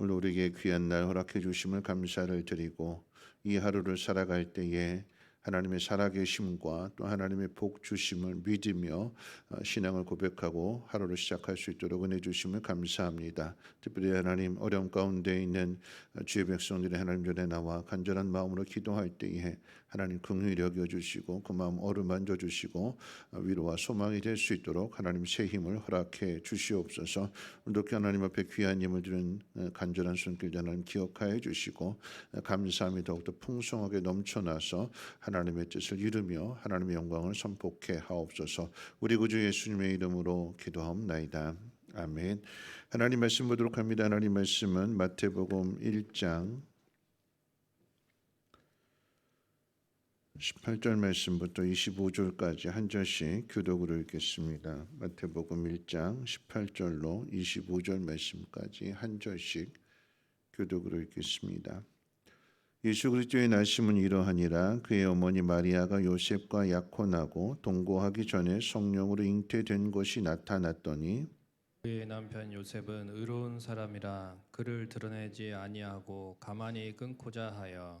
오늘 우리에게 귀한 날 허락해 주심을 감사를 드리고 이 하루를 살아갈 때에 하나님의 살아계심과 또 하나님의 복 주심을 믿으며 어, 신앙을 고백하고 하루를 시작할 수 있도록 은혜 주심을 감사합니다. 특별히 하나님 어려움 가운데 있는 어, 주의 백성들이 하나님 전에 나와 간절한 마음으로 기도할 때에 하나님 긍휼히 여겨 주시고 그 마음 어루만져 주시고 어, 위로와 소망이 될 수 있도록 하나님 새 힘을 허락해 주시옵소서. 오늘도 하나님 앞에 귀한 힘을 드는 어, 간절한 손길 하나님 기억하여 주시고 어, 감사함이 더욱더 풍성하게 넘쳐나서 하나님의 뜻을 이루며 하나님의 영광을 선포케 하옵소서. 우리 구주 예수님의 이름으로 기도하옵나이다. 아멘. 하나님 말씀 보도록 합니다. 하나님 말씀은 마태복음 1장 18절 말씀부터 25절까지 한 절씩 교독으로 읽겠습니다. 마태복음 1장 18절로 25절 말씀까지 한 절씩 교독으로 읽겠습니다. 예수 그리스도의 나심은 이러하니라 그의 어머니 마리아가 요셉과 약혼하고 동거하기 전에 성령으로 잉태된 것이 나타났더니 그의 남편 요셉은 의로운 사람이라 그를 드러내지 아니하고 가만히 끊고자 하여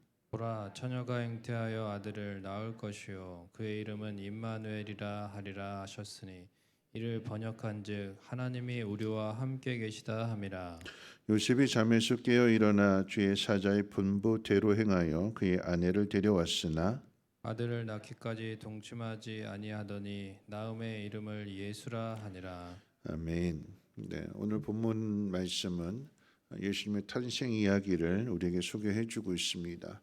보라 처녀가 잉태하여 아들을 낳을 것이요 그의 이름은 임마누엘이라 하리라 하셨으니 이를 번역한즉 하나님이 우리와 함께 계시다 함이라 요셉이 잠에서 깨어 일어나 주의 사자의 분부대로 행하여 그의 아내를 데려왔으나 아들을 낳기까지 동침하지 아니하더니 나음의 이름을 예수라 하니라 아멘. 네, 오늘 본문 말씀은 예수님의 탄생 이야기를 우리에게 소개해 주고 있습니다.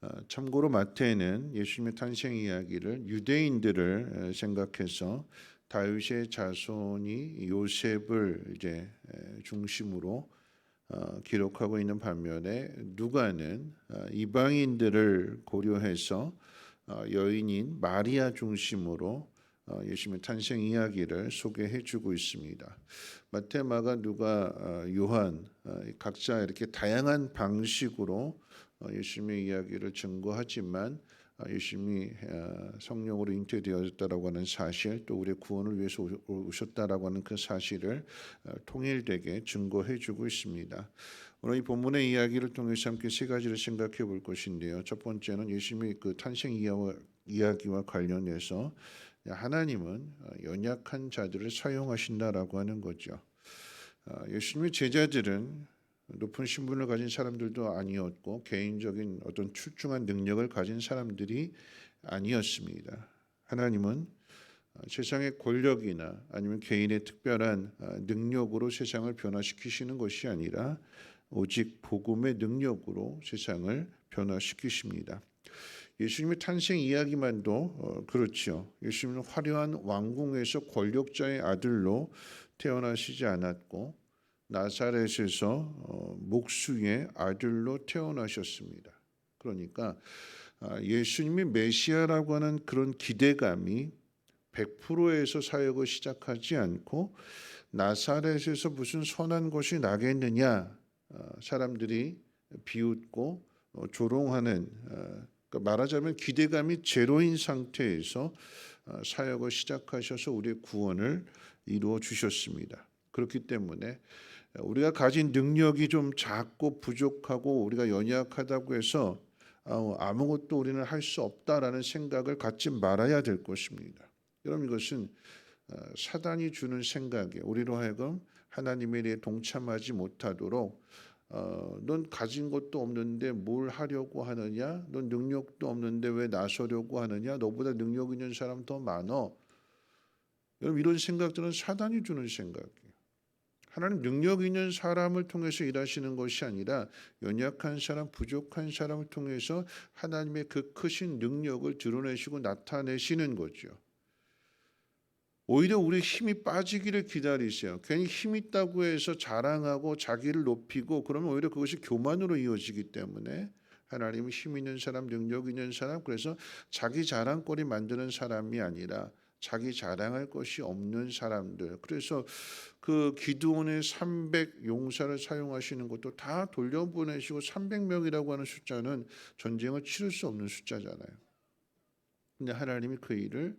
어, 참고로 마태는 예수님의 탄생 이야기를 유대인들을 에, 생각해서 다윗의 자손이 요셉을 이제 에, 중심으로 어, 기록하고 있는 반면에 누가는 어, 이방인들을 고려해서 어, 여인인 마리아 중심으로 어, 예수님의 탄생 이야기를 소개해 주고 있습니다. 마태, 마가, 누가, 어, 요한 어, 각자 이렇게 다양한 방식으로 어, 예수님의 이야기를 증거하지만 어, 예수님이 어, 성령으로 잉태되었다라고 하는 사실, 또 우리의 구원을 위해서 오- 오셨다라고 하는 그 사실을 어, 통일되게 증거해 주고 있습니다. 오늘 이 본문의 이야기를 통해서 함께 세 가지를 생각해 볼 것인데요. 첫 번째는 예수님의 그 탄생 이야기와, 관련해서 하나님은 어, 연약한 자들을 사용하신다라고 하는 거죠. 어, 예수님의 제자들은 높은 신분을 가진 사람들도 아니었고 개인적인 어떤 출중한 능력을 가진 사람들이 아니었습니다. 하나님은 어, 세상의 권력이나 아니면 개인의 특별한 어, 능력으로 세상을 변화시키시는 것이 아니라 오직 복음의 능력으로 세상을 변화시키십니다. 예수님의 탄생 이야기만도 어, 그렇죠. 예수님은 화려한 왕궁에서 권력자의 아들로 태어나시지 않았고 나사렛에서 어, 목수의 아들로 태어나셨습니다. 그러니까 아, 예수님이 메시아라고 하는 그런 기대감이 100%에서 사역을 시작하지 않고 나사렛에서 무슨 선한 것이 나겠느냐 어, 사람들이 비웃고 어, 조롱하는 어, 그러니까 말하자면 기대감이 제로인 상태에서 어, 사역을 시작하셔서 우리의 구원을 이루어 주셨습니다. 그렇기 때문에 우리가 가진 능력이 좀 작고 부족하고 우리가 연약하다고 해서 아, 아무것도 우리는 할 수 없다라는 생각을 갖지 말아야 될 것입니다. 여러분 이것은 어, 사단이 주는 생각에 우리로 하여금 하나님의 일에 동참하지 못하도록 어, 넌 가진 것도 없는데 뭘 하려고 하느냐? 넌 능력도 없는데 왜 나서려고 하느냐? 너보다 능력 있는 사람 더 많어. 여러분 이런 생각들은 사단이 주는 생각이에요. 하나님 능력 있는 사람을 통해서 일하시는 것이 아니라 연약한 사람, 부족한 사람을 통해서 하나님의 그 크신 능력을 드러내시고 나타내시는 거죠. 오히려 우리 힘이 빠지기를 기다리세요. 괜히 힘 있다고 해서 자랑하고 자기를 높이고 그러면 오히려 그것이 교만으로 이어지기 때문에 하나님은 힘 있는 사람, 능력 있는 사람, 그래서 자기 자랑거리 만드는 사람이 아니라 자기 자랑할 것이 없는 사람들. 그래서 그 기드온의 300 용사를 사용하시는 것도 다 돌려보내시고 300명이라고 하는 숫자는 전쟁을 치를 수 없는 숫자잖아요. 근데 하나님이 그 일을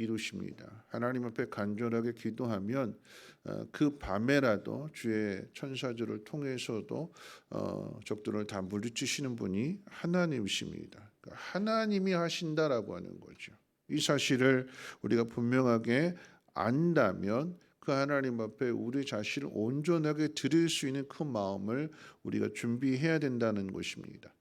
이루십니다. 하나님 앞에 간절하게 기도하면 어, 그 밤에라도 주의 천사들을 통해서도 어, 적들을 다 물리치시는 분이 하나님이십니다. 그러니까 하나님이 하신다라고 하는 거죠. 이 사실을 우리가 분명하게 안다면 그 하나님 앞에 우리 자신을 온전하게 드릴 수 있는 그 마음을 우리가 준비해야 된다는 것입니다.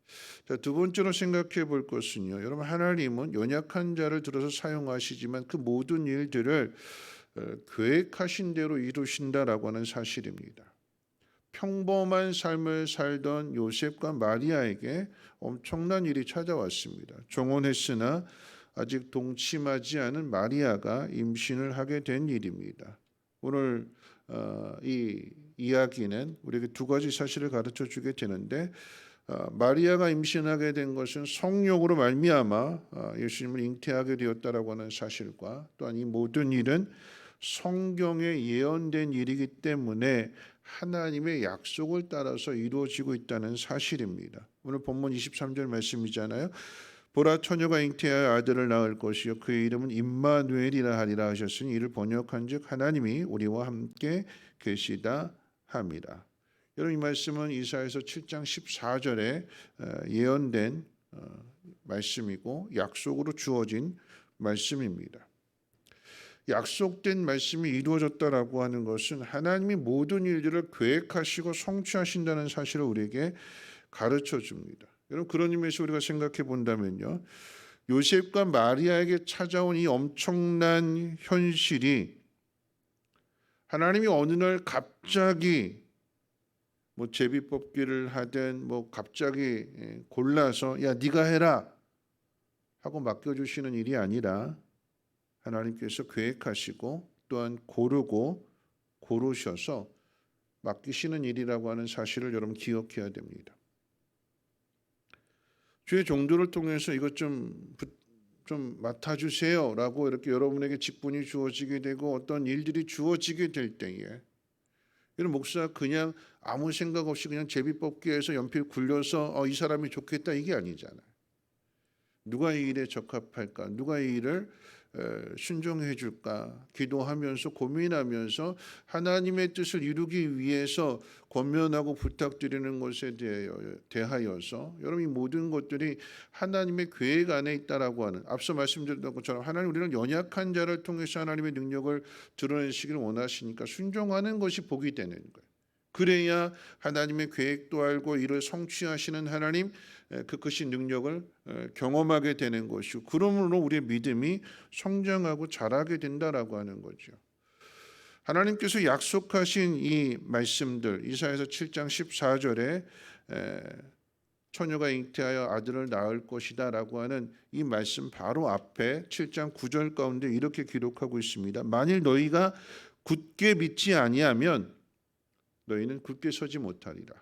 자, 두 번째로 생각해 볼 것은요. 여러분 하나님은 연약한 자를 들어서 사용하시지만 그 모든 일들을 어, 계획하신 대로 이루신다라고 하는 사실입니다. 평범한 삶을 살던 요셉과 마리아에게 엄청난 일이 찾아왔습니다. 종혼했으나 아직 동침하지 않은 마리아가 임신을 하게 된 일입니다. 오늘 어, 이 이야기는 우리에게 두 가지 사실을 가르쳐 주게 되는데 어, 마리아가 임신하게 된 것은 성욕으로 말미암아 어, 예수님을 잉태하게 되었다라고 하는 사실과 또한 이 모든 일은 성경에 예언된 일이기 때문에 하나님의 약속을 따라서 이루어지고 있다는 사실입니다. 오늘 본문 23절 말씀이잖아요. 보라 처녀가 잉태하여 아들을 낳을 것이요 그의 이름은 임마누엘이라 하리라 하셨으니 이를 번역한즉 하나님이 우리와 함께 계시다 함이라. 여러분 이 말씀은 이사에서 7장 14절에 어, 예언된 어, 말씀이고 약속으로 주어진 말씀입니다. 약속된 말씀이 이루어졌다라고 하는 것은 하나님이 모든 일들을 계획하시고 성취하신다는 사실을 우리에게 가르쳐 줍니다. 여러분 그런 의미에서 우리가 생각해 본다면요. 요셉과 마리아에게 찾아온 이 엄청난 현실이 하나님이 어느 날 갑자기 뭐 제비 뽑기를 하든 뭐 갑자기 예, 골라서 야 네가 해라 하고 맡겨 주시는 일이 아니라 하나님께서 계획하시고 또한 고르고 고르셔서 맡기시는 일이라고 하는 사실을 여러분 기억해야 됩니다. 주의 종도를 통해서 이것 좀, 부- 좀 맡아주세요 라고 이렇게 여러분에게 직분이 주어지게 되고 어떤 일들이 주어지게 될 때에 이런 목사 그냥 아무 생각 없이 그냥 제비뽑기해서 연필 굴려서 어, 이 사람이 좋겠다 이게 아니잖아요. 누가 이 일에 적합할까? 누가 이 일을 에, 순종해 줄까? 기도하면서 고민하면서 하나님의 뜻을 이루기 위해서 권면하고 부탁드리는 것에 대하여, 대하여서 여러분 이 모든 것들이 하나님의 계획 안에 있다라고 하는 앞서 말씀드렸던 것처럼 하나님 우리는 연약한 자를 통해서 하나님의 능력을 드러내시기를 원하시니까 순종하는 것이 복이 되는 거예요. 그래야 하나님의 계획도 알고 이를 성취하시는 하나님 에, 그 크신 능력을 에, 경험하게 되는 것이고 그러므로 우리의 믿음이 성장하고 자라게 된다라고 하는 거죠. 하나님께서 약속하신 이 말씀들 이사야서 7장 14절에 에, 처녀가 잉태하여 아들을 낳을 것이다라고 하는 이 말씀 바로 앞에 7장 9절 가운데 이렇게 기록하고 있습니다. 만일 너희가 굳게 믿지 아니하면 너희는 굳게 서지 못하리라.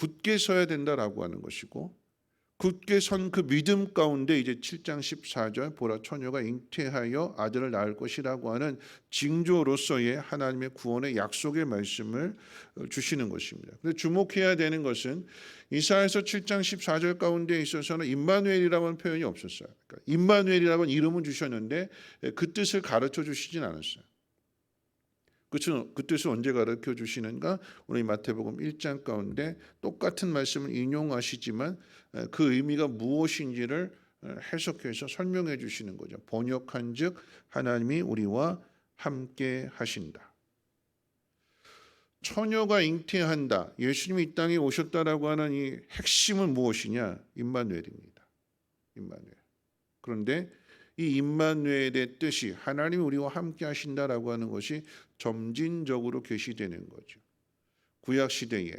굳게 서야 된다라고 하는 것이고 굳게 선 그 믿음 가운데 이제 7장 14절 보라 처녀가 잉태하여 아들을 낳을 것이라고 하는 징조로서의 하나님의 구원의 약속의 말씀을 어, 주시는 것입니다. 근데 주목해야 되는 것은 이사야서 7장 14절 가운데 있어서는 임마누엘이라는 표현이 없었어요. 그러니까 임마누엘이라는 이름은 주셨는데 그 뜻을 가르쳐 주시진 않았어요. 그 뜻은, 그 뜻을 언제 가르쳐 주시는가? 오늘 이 마태복음 1장 가운데 똑같은 말씀을 인용하시지만 에, 그 의미가 무엇인지를 에, 해석해서 설명해 주시는 거죠. 번역한즉 하나님이 우리와 함께 하신다. 처녀가 잉태한다. 예수님이 이 땅에 오셨다라고 하는 이 핵심은 무엇이냐? 임마누엘입니다. 임마누엘. 그런데 이 임마누엘의 뜻이 하나님이 우리와 함께 하신다라고 하는 것이 점진적으로 계시되는 거죠. 구약 시대에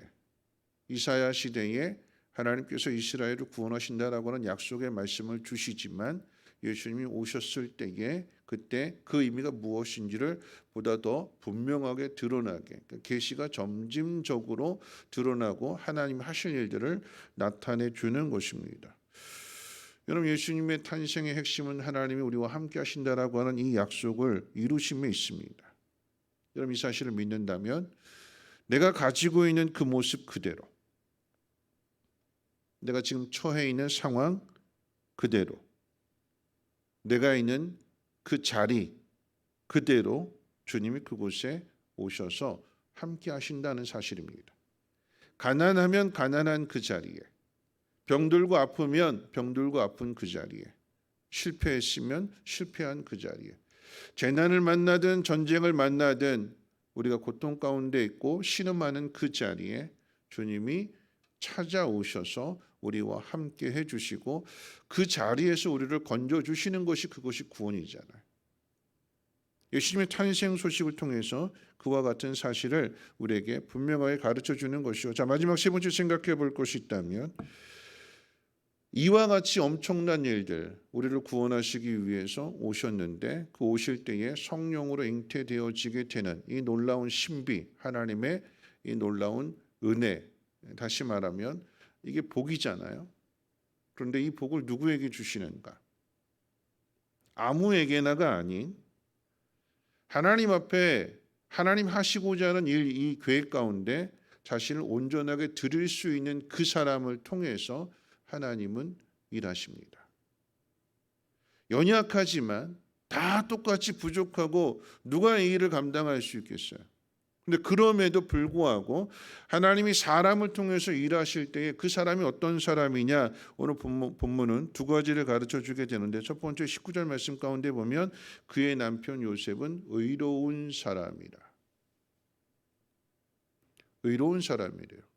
이사야 시대에 하나님께서 이스라엘을 구원하신다라고 하는 약속의 말씀을 주시지만 예수님이 오셨을 때에 그때 그 의미가 무엇인지를 보다 더 분명하게 드러나게 그러니까 계시가 점진적으로 드러나고 하나님 하실 일들을 나타내 주는 것입니다. 여러분 예수님의 탄생의 핵심은 하나님이 우리와 함께 하신다라고 하는 이 약속을 이루심에 있습니다. 여러분 이 사실을 믿는다면 내가 가지고 있는 그 모습 그대로 내가 지금 처해 있는 상황 그대로 내가 있는 그 자리 그대로 주님이 그곳에 오셔서 함께 하신다는 사실입니다. 가난하면 가난한 그 자리에 병들고 아프면 병들고 아픈 그 자리에 실패했으면 실패한 그 자리에 재난을 만나든 전쟁을 만나든 우리가 고통 가운데 있고 신음하는 그 자리에 주님이 찾아오셔서 우리와 함께 해주시고 그 자리에서 우리를 건져 주시는 것이 그것이 구원이잖아요. 예수님의 탄생 소식을 통해서 그와 같은 사실을 우리에게 분명하게 가르쳐 주는 것이요. 자 마지막 세 번째 생각해 볼 것이 있다면 이와 같이 엄청난 일들 우리를 구원하시기 위해서 오셨는데 그 오실 때에 성령으로 잉태되어지게 되는 이 놀라운 신비 하나님의 이 놀라운 은혜 다시 말하면 이게 복이잖아요. 그런데 이 복을 누구에게 주시는가? 아무에게나가 아닌 하나님 앞에 하나님 하시고자 하는 일 이 계획 가운데 자신을 온전하게 드릴 수 있는 그 사람을 통해서 하나님은 일하십니다. 연약하지만 다 똑같이 부족하고 누가 이 일을 감당할 수 있겠어요? 근데 그럼에도 불구하고 하나님이 사람을 통해서 일하실 때에 그 사람이 어떤 사람이냐 오늘 본문, 본문은 두 가지를 가르쳐 주게 되는데 첫 번째 19절 말씀 가운데 보면 그의 남편 요셉은 의로운 사람이라 의로운 사람이래요.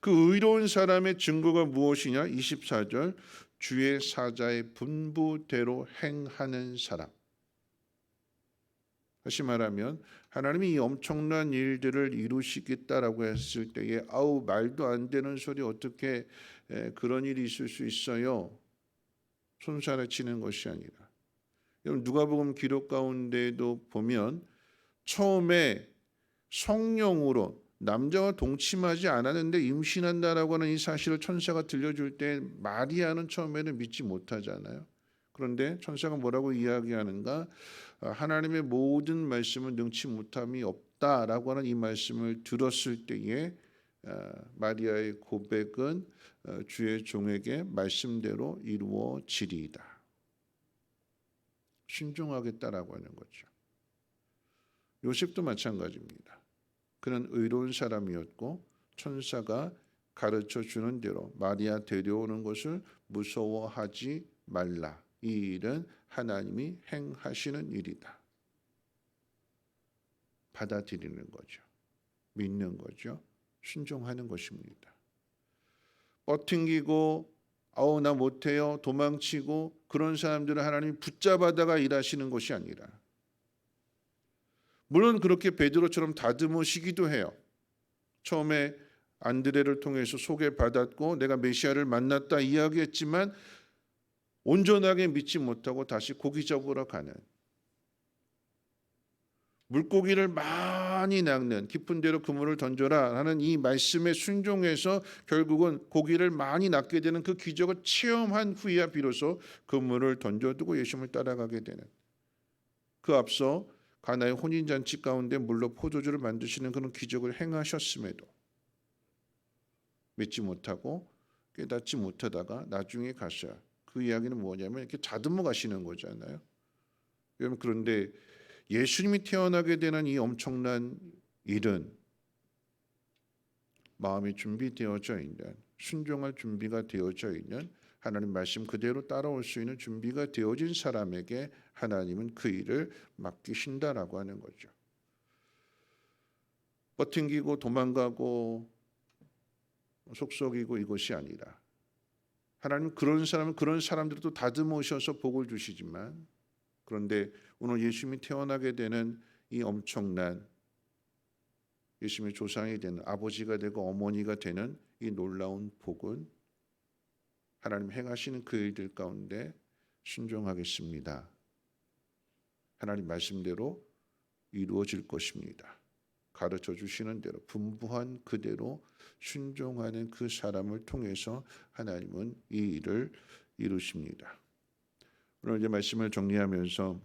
그 의로운 사람의 증거가 무엇이냐? 24절 주의 사자의 분부대로 행하는 사람. 다시 말하면 하나님이 이 엄청난 일들을 이루시겠다라고 했을 때에 아우 말도 안 되는 소리 어떻게 에, 그런 일이 있을 수 있어요? 손살에 치는 것이 아니라 여러분 누가복음 기록 가운데도 보면 처음에 성령으로 남자와 동침하지 않았는데 임신한다라고 하는 이 사실을 천사가 들려줄 때 마리아는 처음에는 믿지 못하잖아요. 그런데 천사가 뭐라고 이야기하는가? 아, 하나님의 모든 말씀은 능치 못함이 없다라고 하는 이 말씀을 들었을 때에 아, 마리아의 고백은 어, 주의 종에게 말씀대로 이루어지리이다. 순종하겠다라고 하는 거죠. 요셉도 마찬가지입니다. 그는 의로운 사람이었고 천사가 가르쳐 주는 대로 마리아 데려오는 것을 무서워하지 말라. 이 일은 하나님이 행하시는 일이다. 받아들이는 거죠. 믿는 거죠. 순종하는 것입니다. 뻗팅기고 아우 나 못해요 도망치고 그런 사람들을 하나님이 붙잡아다가 일하시는 것이 아니라 물론 그렇게 베드로처럼 다듬으시기도 해요. 처음에 안드레를 통해서 소개받았고 내가 메시아를 만났다 이야기했지만 온전하게 믿지 못하고 다시 고기 잡으러 가는 물고기를 많이 낚는 깊은 데로 그물을 던져라 하는 이 말씀에 순종해서 결국은 고기를 많이 낚게 되는 그 기적을 체험한 후에야 비로소 그물을 던져두고 예수님을 따라가게 되는 그 앞서 가나의 혼인 잔치 가운데 물로 포도주를 만드시는 그런 기적을 행하셨음에도 믿지 못하고 깨닫지 못하다가 나중에 가셔. 그 이야기는 뭐냐면 이렇게 자듬어 가시는 거잖아요. 여러분 그런데 예수님이 태어나게 되는 이 엄청난 일은 마음이 준비되어져 있는 순종할 준비가 되어져 있는 하나님 말씀 그대로 따라올 수 있는 준비가 되어진 사람에게 하나님은 그 일을 맡기신다라고 하는 거죠. 버팅기고 도망가고 속썩이고 이것이 아니라 하나님 그런 사람은 그런 사람들도 다듬으셔서 복을 주시지만 그런데 오늘 예수님이 태어나게 되는 이 엄청난 예수님의 조상이 되는 아버지가 되고 어머니가 되는 이 놀라운 복은 하나님 행하시는 그 일들 가운데 순종하겠습니다. 하나님 말씀대로 이루어질 것입니다. 가르쳐 주시는 대로 분부한 그대로 순종하는 그 사람을 통해서 하나님은 이 일을 이루십니다. 오늘 이제 말씀을 정리하면서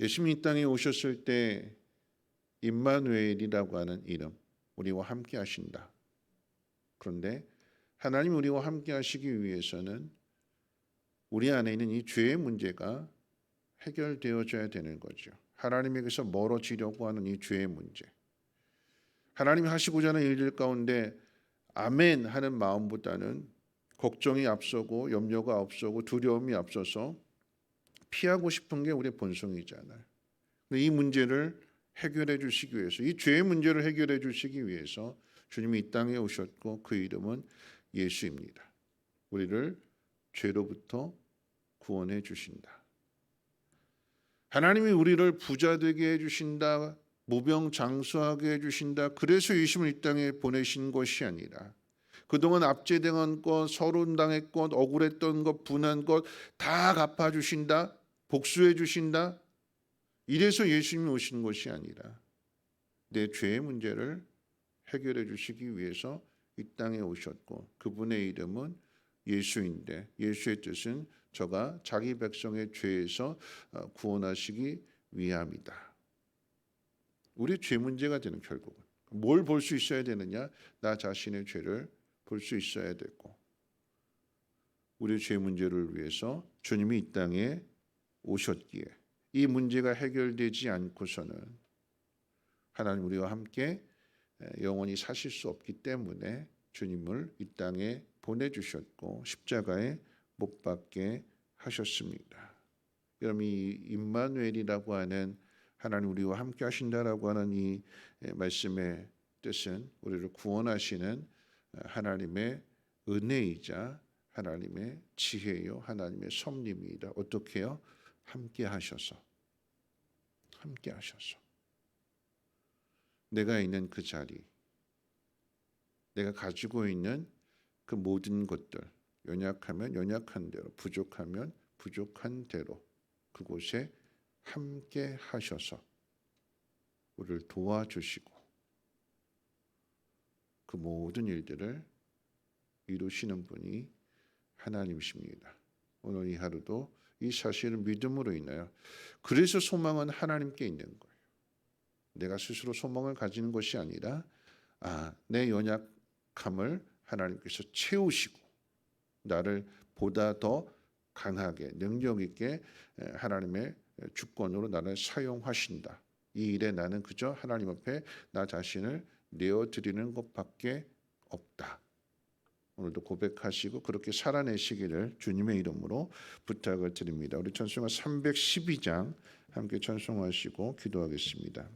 예수님이 이 땅에 오셨을 때 임마누엘이라고 하는 이름 우리와 함께 하신다. 그런데 하나님 우리와 함께 하시기 위해서는 우리 안에 있는 이 죄의 문제가 해결되어져야 되는 거죠. 하나님에게서 멀어지려고 하는 이 죄의 문제. 하나님이 하시고자 하는 일들 가운데 아멘 하는 마음보다는 걱정이 앞서고 염려가 앞서고 두려움이 앞서서 피하고 싶은 게 우리의 본성이잖아요. 근데 이 문제를 해결해 주시기 위해서 이 죄의 문제를 해결해 주시기 위해서 주님이 이 땅에 오셨고 그 이름은 예수입니다. 우리를 죄로부터 구원해 주신다. 하나님이 우리를 부자 되게 해 주신다. 무병장수하게 해 주신다. 그래서 예수님을 이 땅에 보내신 것이 아니라 그동안 압제당한 것, 서론당했 것, 억울했던 것, 분한 것 다 갚아 주신다. 복수해 주신다. 이래서 예수님이 오신 것이 아니라 내 죄의 문제를 해결해 주시기 위해서 이 땅에 오셨고 그분의 이름은 예수인데 예수의 뜻은 저가 자기 백성의 죄에서 어, 구원하시기 위함이다. 우리 죄 문제가 되는 결국은 뭘 볼 수 있어야 되느냐? 나 자신의 죄를 볼 수 있어야 되고 우리 죄 문제를 위해서 주님이 이 땅에 오셨기에 이 문제가 해결되지 않고서는 하나님 우리와 함께 영원히 사실 수 없기 때문에 주님을 이 땅에 보내주셨고 십자가에 못 박게 하셨습니다. 여러분 이 임마누엘이라고 하는 하나님 우리와 함께 하신다라고 하는 이 말씀의 뜻은 우리를 구원하시는 하나님의 은혜이자 하나님의 지혜요 하나님의 섭리입니다. 어떻게요? 함께 하셔서 함께 하셔서 내가 있는 그 자리 내가 가지고 있는 그 모든 것들 연약하면 연약한 대로 부족하면 부족한 대로 그곳에 함께 하셔서 우리를 도와주시고 그 모든 일들을 이루시는 분이 하나님이십니다. 오늘 이 하루도 이 사실을 믿음으로 인하여 그래서 소망은 하나님께 있는 거예요. 내가 스스로 소망을 가지는 것이 아니라 아, 내 연약함을 하나님께서 채우시고 나를 보다 더 강하게 능력 있게 하나님의 주권으로 나를 사용하신다. 이 일에 나는 그저 하나님 앞에 나 자신을 내어 드리는 것밖에 없다. 오늘도 고백하시고 그렇게 살아내시기를 주님의 이름으로 부탁을 드립니다. 우리 찬송가 312장 함께 찬송하시고 기도하겠습니다.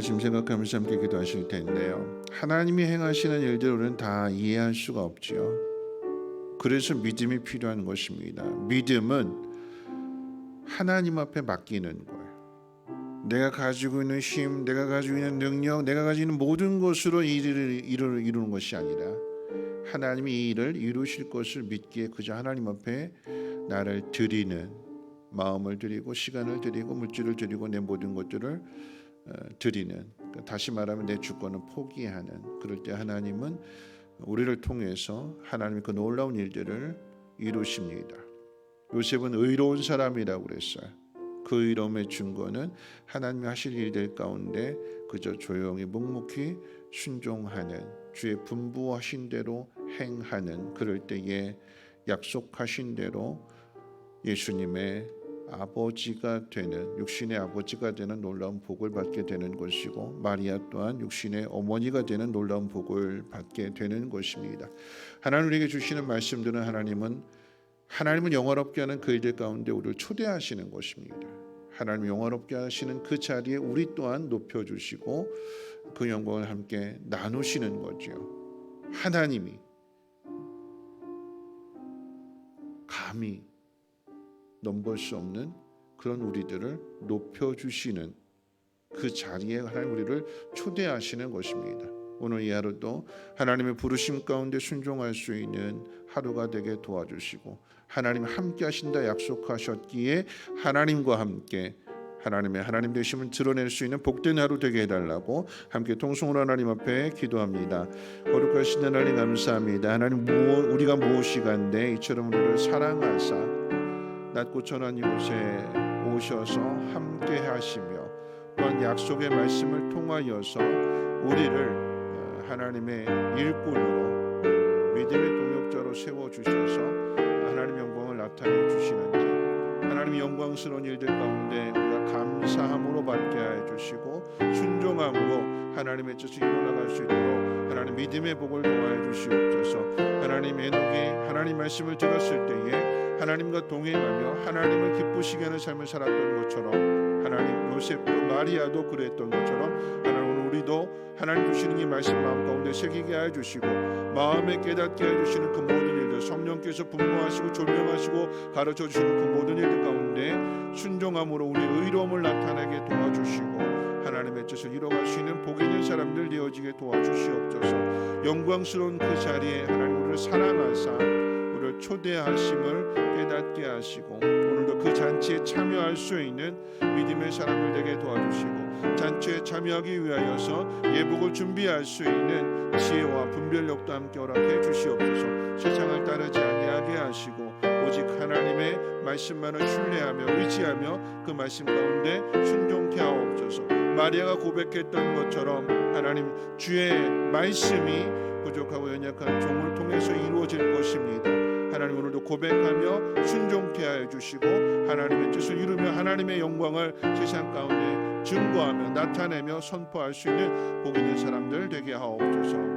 말씀 생각하면서 함께 기도하실 텐데요. 하나님이 행하시는 일들을 우리는 다 이해할 수가 없지요. 그래서 믿음이 필요한 것입니다. 믿음은 하나님 앞에 맡기는 거예요. 내가 가지고 있는 힘, 내가 가지고 있는 능력, 내가 가지고 있는 모든 것으로 이 일을 이루는, 것이 아니라 하나님이 이 일을 이루실 것을 믿기에 그저 하나님 앞에 나를 드리는 마음을 드리고 시간을 드리고 물질을 드리고 내 모든 것들을 어, 드리는 그러니까 다시 말하면 내 주권을 포기하는 그럴 때 하나님은 우리를 통해서 하나님의 그 놀라운 일들을 이루십니다. 요셉은 의로운 사람이라고 그랬어요. 그 의로움의 증거는 하나님이 하실 일들 가운데 그저 조용히 묵묵히 순종하는 주의 분부하신 대로 행하는 그럴 때에 약속하신 대로 예수님의 아버지가 되는 육신의 아버지가 되는 놀라운 복을 받게 되는 것이고 마리아 또한 육신의 어머니가 되는 놀라운 복을 받게 되는 것입니다. 하나님 우리에게 주시는 말씀들은 하나님은 하나님은 영화롭게 하는 그 일들 가운데 우리를 초대하시는 것입니다. 하나님 영화롭게 하시는 그 자리에 우리 또한 높여 주시고 그 영광을 함께 나누시는 거죠. 하나님이 감히 넘볼 수 없는 그런 우리들을 높여 주시는 그 자리에 하나님 우리를 초대하시는 것입니다. 오늘 이 하루도 하나님의 부르심 가운데 순종할 수 있는 하루가 되게 도와주시고 하나님 함께 하신다 약속하셨기에 하나님과 함께 하나님의 하나님 되심을 드러낼 수 있는 복된 하루 되게 해달라고 함께 통성으로 하나님 앞에 기도합니다. 거룩하신 하나님 감사합니다. 하나님 우리가 무엇이간데 이처럼 우리를 사랑하사 낮고 천한 이곳에 오셔서 함께 하시며 또한 약속의 말씀을 통하여서 우리를 어, 하나님의 일꾼으로 믿음의 동역자로 세워 주셔서 하나님 영광을 나타내 주시는지 하나님 영광스러운 일들 가운데 우리가 감사함으로 받게 해 주시고 순종함으로 하나님의 뜻을 이루어나갈 수 있도록 하나님 믿음의 복을 도와해 주시옵소서. 하나님 에녹이 하나님 말씀을 들었을 때에 하나님과 동행하며 하나님을 기쁘시게 하는 삶을 살았던 것처럼 하나님 요셉도 마리아도 그랬던 것처럼 하나님 오늘 우리도 하나님 주시는 이 말씀 마음 가운데 새기게 해 주시고 마음에 깨닫게 해 주시는 그 모든 일들 성령께서 분노하시고 조명하시고 가르쳐 주시는 그 모든 일들 가운데 순종함으로 우리 의로움을 나타내게 도와주시고 하나님의 뜻을 이뤄갈 수 있는 복 있는 사람들 되어지게 도와주시옵소서. 영광스러운 그 자리에 하나님 우리를 사랑하사 우리를 초대하심을 깨닫게 하시고 그 잔치에 참여할 수 있는 믿음의 사람들 되게 도와주시고 잔치에 참여하기 위하여서 예복을 준비할 수 있는 지혜와 분별력도 함께 허락해 주시옵소서 세상을 따르지 아니하게 하시고 오직 하나님의 말씀만을 신뢰하며 의지하며 그 말씀 가운데 순종케 하옵소서 마리아가 고백했던 것처럼 하나님 주의 말씀이 부족하고 연약한 종을 통해서 이루어질 것입니다. 하나님 오늘도 고백하며 순종케 하여 주시고 하나님의 뜻을 이루며 하나님의 영광을 세상 가운데 증거하며 나타내며 선포할 수 있는 복 있는 사람들 되게 하옵소서.